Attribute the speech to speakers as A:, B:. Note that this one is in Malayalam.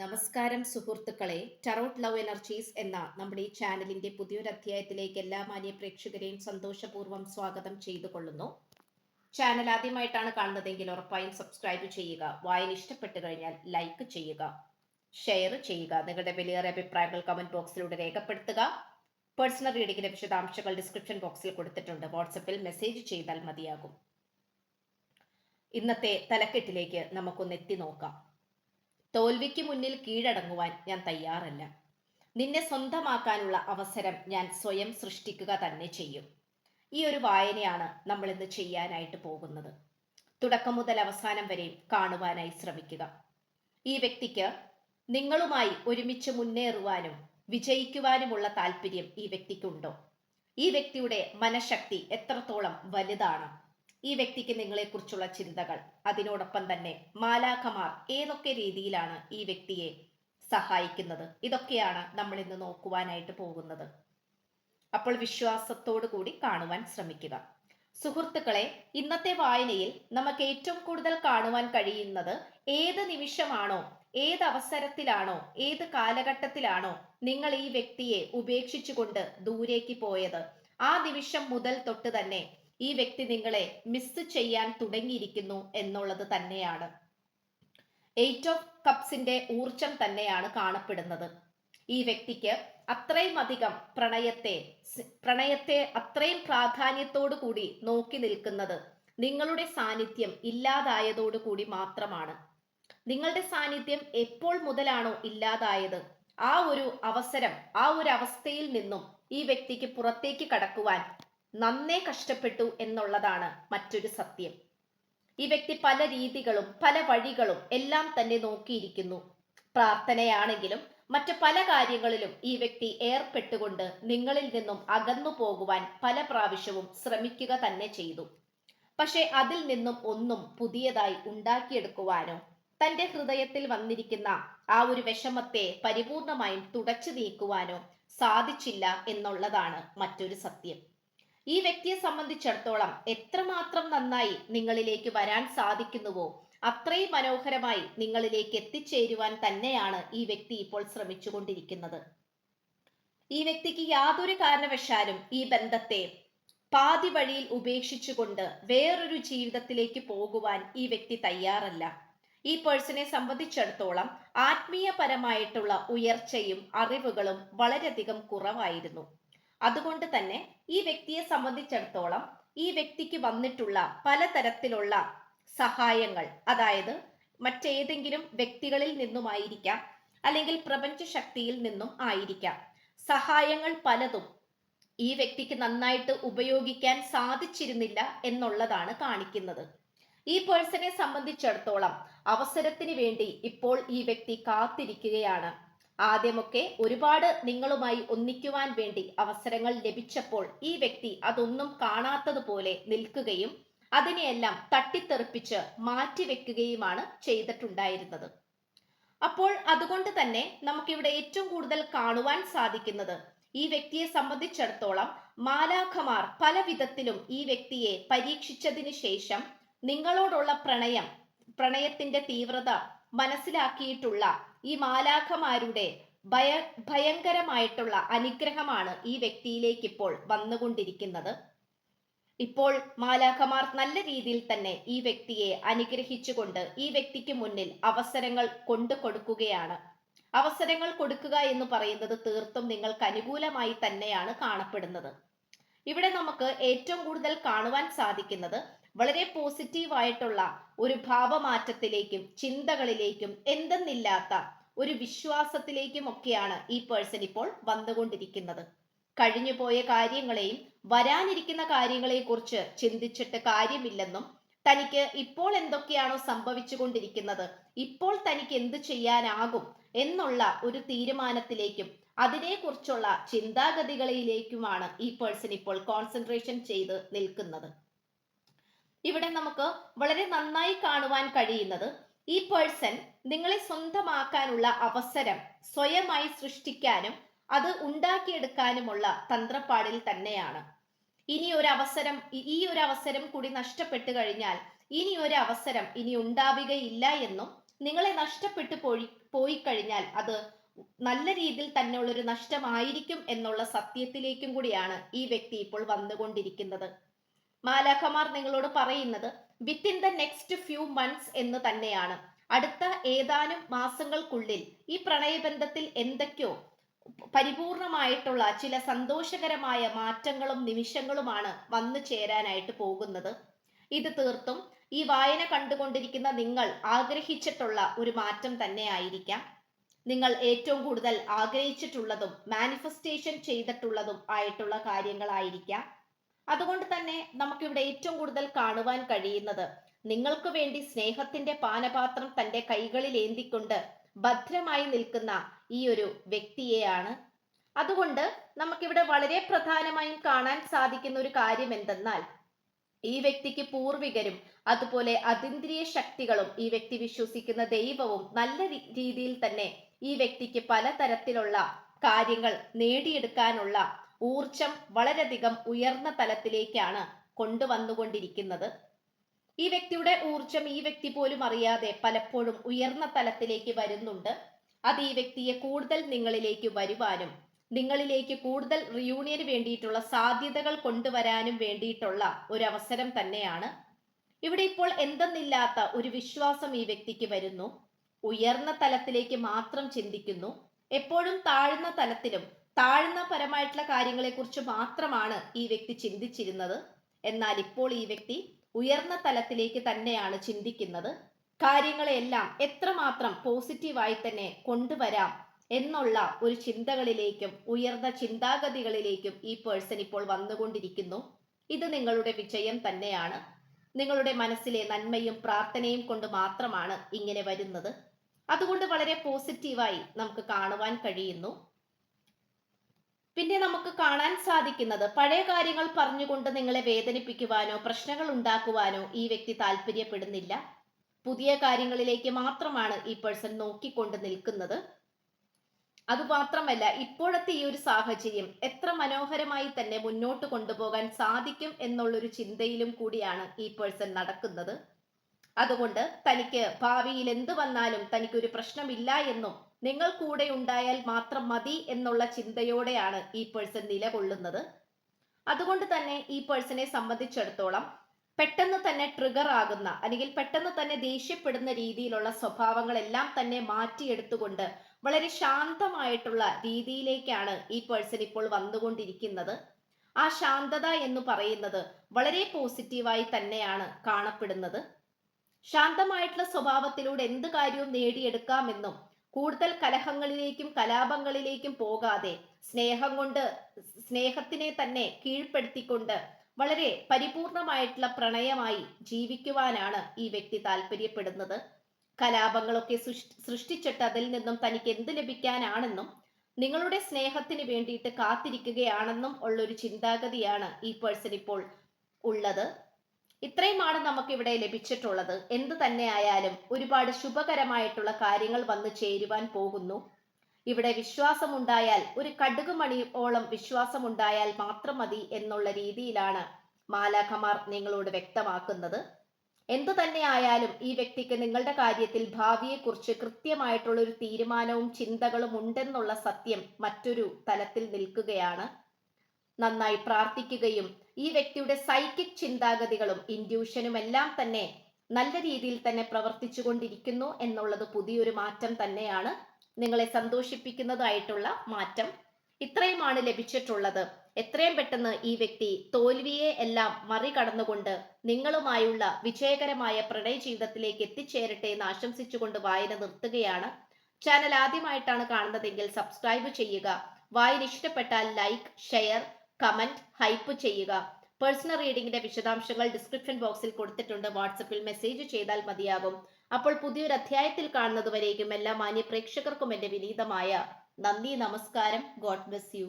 A: നമസ്കാരം സുഹൃത്തുക്കളെ. ടറോട്ട് ലവ് എനർജീസ് എന്ന നമ്മുടെ ഈ ചാനലിന്റെ പുതിയൊരു അധ്യായത്തിലേക്ക് എല്ലാ മാന്യ പ്രേക്ഷകരെയും സന്തോഷപൂർവം സ്വാഗതം ചെയ്തു കൊള്ളുന്നു ചാനൽ ആദ്യമായിട്ടാണ് കാണുന്നതെങ്കിൽ ഉറപ്പായും സബ്സ്ക്രൈബ് ചെയ്യുക. വായന ഇഷ്ടപ്പെട്ടു കഴിഞ്ഞാൽ ലൈക്ക് ചെയ്യുക. ഷെയർ ചെയ്യുക. നിങ്ങളുടെ വിലയേറെ അഭിപ്രായങ്ങൾ കമന്റ് ബോക്സിലൂടെ രേഖപ്പെടുത്തുക. പേഴ്സണൽ റീഡിംഗിന്റെ വിശദാംശങ്ങൾ ഡിസ്ക്രിപ്ഷൻ ബോക്സിൽ കൊടുത്തിട്ടുണ്ട്. വാട്സപ്പിൽ മെസ്സേജ് ചെയ്താൽ മതിയാകും. ഇന്നത്തെ തലക്കെട്ടിലേക്ക് നമുക്കൊന്ന് എത്തി നോക്കാം. തോൽവിക്ക് മുന്നിൽ കീഴടങ്ങുവാൻ ഞാൻ തയ്യാറല്ല. നിന്നെ സ്വന്തമാക്കാനുള്ള അവസരം ഞാൻ സ്വയം സൃഷ്ടിക്കുക തന്നെ ചെയ്യും. ഈ ഒരു വായനയാണ് നമ്മൾ ഇന്ന് ചെയ്യാനായിട്ട് പോകുന്നത്. തുടക്കം മുതൽ അവസാനം വരെയും കാണുവാനായി ശ്രമിക്കുക. ഈ വ്യക്തിക്ക് നിങ്ങളുമായി ഒരുമിച്ച് മുന്നേറുവാനും വിജയിക്കുവാനുമുള്ള താല്പര്യം ഈ വ്യക്തിക്കുണ്ടോ? ഈ വ്യക്തിയുടെ മനഃശക്തി എത്രത്തോളം വലുതാണ്? ഈ വ്യക്തിക്ക് നിങ്ങളെക്കുറിച്ചുള്ള ചിന്തകൾ. അതിനോടൊപ്പം തന്നെ മാലാഖമാർ ഏതൊക്കെ രീതിയിലാണ് ഈ വ്യക്തിയെ സഹായിക്കുന്നത്? ഇതൊക്കെയാണ് നമ്മൾ ഇന്ന് നോക്കുവാനായിട്ട് പോകുന്നത്. അപ്പോൾ വിശ്വാസത്തോടു കൂടി കാണുവാൻ ശ്രമിക്കുക. സുഹൃത്തുക്കളെ ഇന്നത്തെ വായനയിൽ നമുക്ക് ഏറ്റവും കൂടുതൽ കാണുവാൻ കഴിയുന്നത് ഏത് നിമിഷമാണോ ഏത് അവസരത്തിലാണോ ഏത് കാലഘട്ടത്തിലാണോ നിങ്ങൾ ഈ വ്യക്തിയെ ഉപേക്ഷിച്ചുകൊണ്ട് ദൂരേക്ക് പോയത്? ആ നിമിഷം മുതൽ തൊട്ട് തന്നെ ഈ വ്യക്തി നിങ്ങളെ മിസ് ചെയ്യാൻ തുടങ്ങിയിരിക്കുന്നു എന്നുള്ളത് തന്നെയാണ്. എയ്റ്റ് ഓഫ് കപ്സിന്റെ ഊർജം തന്നെയാണ് കാണപ്പെടുന്നത്. ഈ വ്യക്തിക്ക് അത്രയും അധികം പ്രണയത്തെ പ്രണയത്തെ അത്രയും പ്രാധാന്യത്തോടു കൂടി നോക്കി നിൽക്കുന്നത് നിങ്ങളുടെ സാന്നിധ്യം ഇല്ലാതായതോടു കൂടി മാത്രമാണ്. നിങ്ങളുടെ സാന്നിധ്യം എപ്പോൾ മുതലാണോ ഇല്ലാതായത് ആ ഒരു അവസരം ആ ഒരു അവസ്ഥയിൽ നിന്നും ഈ വ്യക്തിക്ക് പുറത്തേക്ക് കടക്കുവാൻ നന്നേ കഷ്ടപ്പെട്ടു എന്നുള്ളതാണ് മറ്റൊരു സത്യം. ഈ വ്യക്തി പല രീതികളും പല വഴികളും എല്ലാം തന്നെ നോക്കിയിരിക്കുന്നു. പ്രാർത്ഥനയാണെങ്കിലും മറ്റു പല കാര്യങ്ങളിലും ഈ വ്യക്തി ഏർപ്പെട്ടുകൊണ്ട് നിങ്ങളിൽ നിന്നും അകന്നു പോകുവാൻ പല പ്രാവശ്യവും ശ്രമിക്കുക തന്നെ ചെയ്തു. പക്ഷെ അതിൽ നിന്നും ഒന്നും പുതിയതായി ഉണ്ടാക്കിയെടുക്കുവാനോ തന്റെ ഹൃദയത്തിൽ വന്നിരിക്കുന്ന ആ ഒരു വിഷമത്തെ പരിപൂർണമായും തുടച്ചു നീക്കുവാനോ സാധിച്ചില്ല എന്നുള്ളതാണ് മറ്റൊരു സത്യം. ഈ വ്യക്തിയെ സംബന്ധിച്ചിടത്തോളം എത്രമാത്രം നന്നായി നിങ്ങളിലേക്ക് വരാൻ സാധിക്കുന്നുവോ അത്രയും മനോഹരമായി നിങ്ങളിലേക്ക് എത്തിച്ചേരുവാൻ തന്നെയാണ് ഈ വ്യക്തി ഇപ്പോൾ ശ്രമിച്ചുകൊണ്ടിരിക്കുന്നത്. ഈ വ്യക്തിക്ക് യാതൊരു കാരണവശാലും ഈ ബന്ധത്തെ പാതി വഴിയിൽ ഉപേക്ഷിച്ചുകൊണ്ട് വേറൊരു ജീവിതത്തിലേക്ക് പോകുവാൻ ഈ വ്യക്തി തയ്യാറല്ല. ഈ പേഴ്സണെ സംബന്ധിച്ചിടത്തോളം ആത്മീയപരമായിട്ടുള്ള ഉയർച്ചയും അറിവുകളും വളരെയധികം കുറവായിരുന്നു. അതുകൊണ്ട് തന്നെ ഈ വ്യക്തിയെ സംബന്ധിച്ചിടത്തോളം ഈ വ്യക്തിക്ക് വന്നിട്ടുള്ള പലതരത്തിലുള്ള സഹായങ്ങൾ അതായത് മറ്റേതെങ്കിലും വ്യക്തികളിൽ നിന്നുമായിരിക്കാം അല്ലെങ്കിൽ പ്രപഞ്ച ശക്തിയിൽ നിന്നും ആയിരിക്കാം. സഹായങ്ങൾ പലതും ഈ വ്യക്തിക്ക് നന്നായിട്ട് ഉപയോഗിക്കാൻ സാധിച്ചിരുന്നില്ല എന്നുള്ളതാണ് കാണിക്കുന്നത്. ഈ പേഴ്സണെ സംബന്ധിച്ചിടത്തോളം അവസരത്തിന് വേണ്ടി ഇപ്പോൾ ഈ വ്യക്തി കാത്തിരിക്കുകയാണ്. ആദ്യമൊക്കെ ഒരുപാട് നിങ്ങളുമായി ഒന്നിക്കുവാൻ വേണ്ടി അവസരങ്ങൾ ലഭിച്ചപ്പോൾ ഈ വ്യക്തി അതൊന്നും കാണാത്തതുപോലെ നിൽക്കുകയും അതിനെയെല്ലാം തട്ടിത്തെറിപ്പിച്ച് മാറ്റിവെക്കുകയുമാണ് ചെയ്തിട്ടുണ്ടായിരുന്നത്. അപ്പോൾ അതുകൊണ്ട് തന്നെ നമുക്കിവിടെ ഏറ്റവും കൂടുതൽ കാണുവാൻ സാധിക്കുന്നത് ഈ വ്യക്തിയെ സംബന്ധിച്ചിടത്തോളം മാലാഖമാർ പല വിധത്തിലും ഈ വ്യക്തിയെ പരീക്ഷിച്ചതിന് ശേഷം നിങ്ങളോടുള്ള പ്രണയം പ്രണയത്തിന്റെ തീവ്രത മനസ്സിലാക്കിയിട്ടുള്ള ഈ മാലാഖമാരുടെ ഭയ ഭയങ്കരമായിട്ടുള്ള അനുഗ്രഹമാണ് ഈ വ്യക്തിയിലേക്ക് ഇപ്പോൾ വന്നുകൊണ്ടിരിക്കുന്നത്. ഇപ്പോൾ മാലാഖമാർ നല്ല രീതിയിൽ തന്നെ ഈ വ്യക്തിയെ അനുഗ്രഹിച്ചുകൊണ്ട് ഈ വ്യക്തിക്ക് മുന്നിൽ അവസരങ്ങൾ കൊണ്ടു കൊടുക്കുകയാണ്. അവസരങ്ങൾ കൊടുക്കുക എന്ന് പറയുന്നത് തീർത്തും നിങ്ങൾക്ക് അനുകൂലമായി തന്നെയാണ് കാണപ്പെടുന്നത്. ഇവിടെ നമുക്ക് ഏറ്റവും കൂടുതൽ കാണുവാൻ സാധിക്കുന്നത് വളരെ പോസിറ്റീവ് ആയിട്ടുള്ള ഒരു ഭാവമാറ്റത്തിലേക്കും ചിന്തകളിലേക്കും എന്തെന്നില്ലാത്ത ഒരു വിശ്വാസത്തിലേക്കും ഒക്കെയാണ് ഈ പേഴ്സൺ ഇപ്പോൾ വന്നുകൊണ്ടിരിക്കുന്നത്. കഴിഞ്ഞു പോയ കാര്യങ്ങളെയും വരാനിരിക്കുന്ന കാര്യങ്ങളെ കുറിച്ച് ചിന്തിച്ചിട്ട് കാര്യമില്ലെന്നും തനിക്ക് ഇപ്പോൾ എന്തൊക്കെയാണോ സംഭവിച്ചു കൊണ്ടിരിക്കുന്നത് ഇപ്പോൾ തനിക്ക് എന്ത് ചെയ്യാനാകും എന്നുള്ള ഒരു തീരുമാനത്തിലേക്കും അതിനെക്കുറിച്ചുള്ള ചിന്താഗതികളിലേക്കുമാണ് ഈ പേഴ്സൺ ഇപ്പോൾ കോൺസെൻട്രേഷൻ ചെയ്ത് നിൽക്കുന്നത്. ഇവിടെ നമുക്ക് വളരെ നന്നായി കാണുവാൻ കഴിയുന്നത് ഈ പേഴ്സൺ നിങ്ങളെ സ്വന്തമാക്കാനുള്ള അവസരം സ്വയമായി സൃഷ്ടിക്കാനും അത് ഉണ്ടാക്കിയെടുക്കാനുമുള്ള തന്ത്രപ്പാടിൽ തന്നെയാണ്. ഇനി ഒരു അവസരം ഈ ഒരു അവസരം കൂടി നഷ്ടപ്പെട്ടു കഴിഞ്ഞാൽ ഇനി ഒരു അവസരം ഇനി ഉണ്ടാവുകയില്ല എന്നും നിങ്ങളെ നഷ്ടപ്പെട്ടു പോയി പോയി കഴിഞ്ഞാൽ അത് നല്ല രീതിയിൽ തന്നെ തന്നെയുള്ളൊരു നഷ്ടമായിരിക്കും എന്നുള്ള സത്യത്തിലേക്കും കൂടിയാണ് ഈ വ്യക്തി ഇപ്പോൾ വന്നുകൊണ്ടിരിക്കുന്നത്. മാലാഖമാർ നിങ്ങളോട് പറയുന്നത് within the next few months എന്ന് തന്നെയാണ്. അടുത്ത ഏതാനും മാസങ്ങൾക്കുള്ളിൽ ഈ പ്രണയബന്ധത്തിൽ എന്തൊക്കെയോ പരിപൂർണമായിട്ടുള്ള ചില സന്തോഷകരമായ മാറ്റങ്ങളും നിമിഷങ്ങളുമാണ് വന്നു ചേരാനായിട്ട് പോകുന്നത്. ഇത് തീർത്തും ഈ വായന കണ്ടുകൊണ്ടിരിക്കുന്ന നിങ്ങൾ ആഗ്രഹിച്ചിട്ടുള്ള ഒരു മാറ്റം തന്നെ ആയിരിക്കാം. നിങ്ങൾ ഏറ്റവും കൂടുതൽ ആഗ്രഹിച്ചിട്ടുള്ളതും മാനിഫെസ്റ്റേഷൻ ചെയ്തിട്ടുള്ളതും ആയിട്ടുള്ള കാര്യങ്ങളായിരിക്കാം. അതുകൊണ്ട് തന്നെ നമുക്കിവിടെ ഏറ്റവും കൂടുതൽ കാണുവാൻ കഴിയുന്നത് നിങ്ങൾക്ക് വേണ്ടി സ്നേഹത്തിന്റെ പാനപാത്രം തന്റെ കൈകളിൽ ഏന്തിക്കൊണ്ട് ഭദ്രമായി നിൽക്കുന്ന ഈ ഒരു വ്യക്തിയെയാണ്. അതുകൊണ്ട് നമുക്കിവിടെ വളരെ പ്രധാനമായും കാണാൻ സാധിക്കുന്ന ഒരു കാര്യം എന്തെന്നാൽ ഈ വ്യക്തിക്ക് പൂർവികരും അതുപോലെ അതീന്ദ്രിയ ശക്തികളും ഈ വ്യക്തി വിശ്വസിക്കുന്ന ദൈവവും നല്ല രീതിയിൽ തന്നെ ഈ വ്യക്തിക്ക് പലതരത്തിലുള്ള കാര്യങ്ങൾ നേടിയെടുക്കാനുള്ള ഊർജം വളരെയധികം ഉയർന്ന തലത്തിലേക്കാണ് കൊണ്ടുവന്നുകൊണ്ടിരിക്കുന്നത്. ഈ വ്യക്തിയുടെ ഊർജം ഈ വ്യക്തി പോലും അറിയാതെ പലപ്പോഴും ഉയർന്ന തലത്തിലേക്ക് വരുന്നുണ്ട്. അത് ഈ വ്യക്തിയെ കൂടുതൽ നിങ്ങളിലേക്ക് വരുവാനും നിങ്ങളിലേക്ക് കൂടുതൽ റിയൂണിയന് വേണ്ടിയിട്ടുള്ള സാധ്യതകൾ കൊണ്ടുവരാനും വേണ്ടിയിട്ടുള്ള ഒരു അവസരം തന്നെയാണ്. ഇവിടെ ഇപ്പോൾ എന്തെന്നില്ലാത്ത ഒരു വിശ്വാസം ഈ വ്യക്തിക്ക് വരുന്നു. ഉയർന്ന തലത്തിലേക്ക് മാത്രം ചിന്തിക്കുന്നു. എപ്പോഴും താഴ്ന്ന തലത്തിലും താഴ്ന്ന പരമായിട്ടുള്ള കാര്യങ്ങളെക്കുറിച്ച് മാത്രമാണ് ഈ വ്യക്തി ചിന്തിച്ചിരുന്നത്. എന്നാൽ ഇപ്പോൾ ഈ വ്യക്തി ഉയർന്ന തലത്തിലേക്ക് തന്നെയാണ് ചിന്തിക്കുന്നത്. കാര്യങ്ങളെല്ലാം എത്രമാത്രം പോസിറ്റീവായി തന്നെ കൊണ്ടുവരാം എന്നുള്ള ഒരു ചിന്തകളിലേക്കും ഉയർന്ന ചിന്താഗതികളിലേക്കും ഈ പേഴ്സൺ ഇപ്പോൾ വന്നുകൊണ്ടിരിക്കുന്നു. ഇത് നിങ്ങളുടെ വിജയം തന്നെയാണ്. നിങ്ങളുടെ മനസ്സിലെ നന്മയും പ്രാർത്ഥനയും കൊണ്ട് മാത്രമാണ് ഇങ്ങനെ വരുന്നത്. അതുകൊണ്ട് വളരെ പോസിറ്റീവായി നമുക്ക് കാണുവാൻ കഴിയുന്നു. പിന്നെ നമുക്ക് കാണാൻ സാധിക്കുന്നത് പഴയ കാര്യങ്ങൾ പറഞ്ഞുകൊണ്ട് നിങ്ങളെ വേദനിപ്പിക്കുവാനോ പ്രശ്നങ്ങൾ ഉണ്ടാക്കുവാനോ ഈ വ്യക്തി താല്പര്യപ്പെടുന്നില്ല. പുതിയ കാര്യങ്ങളിലേക്ക് മാത്രമാണ് ഈ പേഴ്സൺ നോക്കിക്കൊണ്ട് നിൽക്കുന്നത്. അതുമാത്രമല്ല ഇപ്പോഴത്തെ ഈ ഒരു സാഹചര്യം എത്ര മനോഹരമായി തന്നെ മുന്നോട്ട് കൊണ്ടുപോകാൻ സാധിക്കും എന്നുള്ളൊരു ചിന്തയിലും കൂടിയാണ് ഈ പേഴ്സൺ നടക്കുന്നത്. അതുകൊണ്ട് തനിക്ക് ഭാവിയിൽ എന്ത് വന്നാലും തനിക്കൊരു പ്രശ്നമില്ല എന്നും നിങ്ങൾ കൂടെ ഉണ്ടായാൽ മാത്രം മതി എന്നുള്ള ചിന്തയോടെയാണ് ഈ പേഴ്സൺ നിലകൊള്ളുന്നത്. അതുകൊണ്ട് തന്നെ ഈ പേഴ്സണെ സംബന്ധിച്ചിടത്തോളം പെട്ടെന്ന് തന്നെ ട്രിഗർ ആകുന്ന അല്ലെങ്കിൽ പെട്ടെന്ന് തന്നെ ദേഷ്യപ്പെടുന്ന രീതിയിലുള്ള സ്വഭാവങ്ങളെല്ലാം തന്നെ മാറ്റിയെടുത്തുകൊണ്ട് വളരെ ശാന്തമായിട്ടുള്ള രീതിയിലേക്കാണ് ഈ പേഴ്സൺ ഇപ്പോൾ വന്നുകൊണ്ടിരിക്കുന്നത്. ആ ശാന്തത എന്ന് പറയുന്നത് വളരെ പോസിറ്റീവായി തന്നെയാണ് കാണപ്പെടുന്നത്. ശാന്തമായിട്ടുള്ള സ്വഭാവത്തിലൂടെ എന്ത് കാര്യവും നേടിയെടുക്കാമെന്നും കൂടുതൽ കലഹങ്ങളിലേക്കും കലാപങ്ങളിലേക്കും പോകാതെ സ്നേഹം കൊണ്ട് സ്നേഹത്തിനെ തന്നെ കീഴ്പ്പെടുത്തിക്കൊണ്ട് വളരെ പരിപൂർണമായിട്ടുള്ള പ്രണയമായി ജീവിക്കുവാനാണ് ഈ വ്യക്തി താല്പര്യപ്പെടുന്നത്. കലാപങ്ങളൊക്കെ സൃഷ്ടിച്ചിട്ട് അതിൽ നിന്നും തനിക്ക് എന്ത് ലഭിക്കാനാണെന്നും നിങ്ങളുടെ സ്നേഹത്തിന് വേണ്ടിയിട്ട് കാത്തിരിക്കുകയാണെന്നും ഉള്ളൊരു ചിന്താഗതിയാണ് ഈ പേഴ്സൺ ഇപ്പോൾ ഉള്ളത്. ഇത്രയുമാണ് നമുക്ക് ഇവിടെ ലഭിച്ചിട്ടുള്ളത്. എന്ത് തന്നെ ആയാലും ഒരുപാട് ശുഭകരമായിട്ടുള്ള കാര്യങ്ങൾ വന്ന് ചേരുവാൻ പോകുന്നു. ഇവിടെ വിശ്വാസമുണ്ടായാൽ ഒരു കടുകുമണിയോളം വിശ്വാസമുണ്ടായാൽ മാത്രം മതി എന്നുള്ള രീതിയിലാണ് മാലാഖമാർ നിങ്ങളോട് വ്യക്തമാക്കുന്നത്. എന്തു തന്നെ ആയാലും ഈ വ്യക്തിക്ക് നിങ്ങളുടെ കാര്യത്തിൽ ഭാവിയെക്കുറിച്ച് കൃത്യമായിട്ടുള്ള ഒരു തീരുമാനവും ചിന്തകളും ഉണ്ടെന്നുള്ള സത്യം മറ്റൊരു തലത്തിൽ നിൽക്കുകയാണ്. നന്നായി പ്രാർത്ഥിക്കുകയും ഈ വ്യക്തിയുടെ സൈക്കിക് ചിന്താഗതികളും ഇൻഡ്യൂഷനും എല്ലാം തന്നെ നല്ല രീതിയിൽ തന്നെ പ്രവർത്തിച്ചു കൊണ്ടിരിക്കുന്നു എന്നുള്ളത് പുതിയൊരു മാറ്റം തന്നെയാണ് നിങ്ങളെ സന്തോഷിപ്പിക്കുന്നതായിട്ടുള്ള മാറ്റം. ഇത്രയുമാണ് ലഭിച്ചിട്ടുള്ളത്. എത്രയും പെട്ടെന്ന് ഈ വ്യക്തി തോൽവിയെ എല്ലാം മറികടന്നുകൊണ്ട് നിങ്ങളുമായുള്ള വിജയകരമായ പ്രണയ ജീവിതത്തിലേക്ക് എത്തിച്ചേരട്ടെ എന്ന് ആശംസിച്ചുകൊണ്ട് വായന നിർത്തുകയാണ്. ചാനൽ ആദ്യമായിട്ടാണ് കാണുന്നതെങ്കിൽ സബ്സ്ക്രൈബ് ചെയ്യുക. വായന ഇഷ്ടപ്പെട്ടാൽ ലൈക്ക് ഷെയർ കമന്റ് ഹൈപ്പ് ചെയ്യുക. പേഴ്സണൽ റീഡിംഗിന്റെ വിശദാംശങ്ങൾ ഡിസ്ക്രിപ്ഷൻ ബോക്സിൽ കൊടുത്തിട്ടുണ്ട്. വാട്സപ്പിൽ മെസ്സേജ് ചെയ്താൽ മതിയാകും. അപ്പോൾ പുതിയൊരു അധ്യായത്തിൽ കാണുന്നതുവരേക്കും എല്ലാ മാന്യ പ്രേക്ഷകർക്കും എന്റെ വിനീതമായ നന്ദി നമസ്കാരം. God bless you.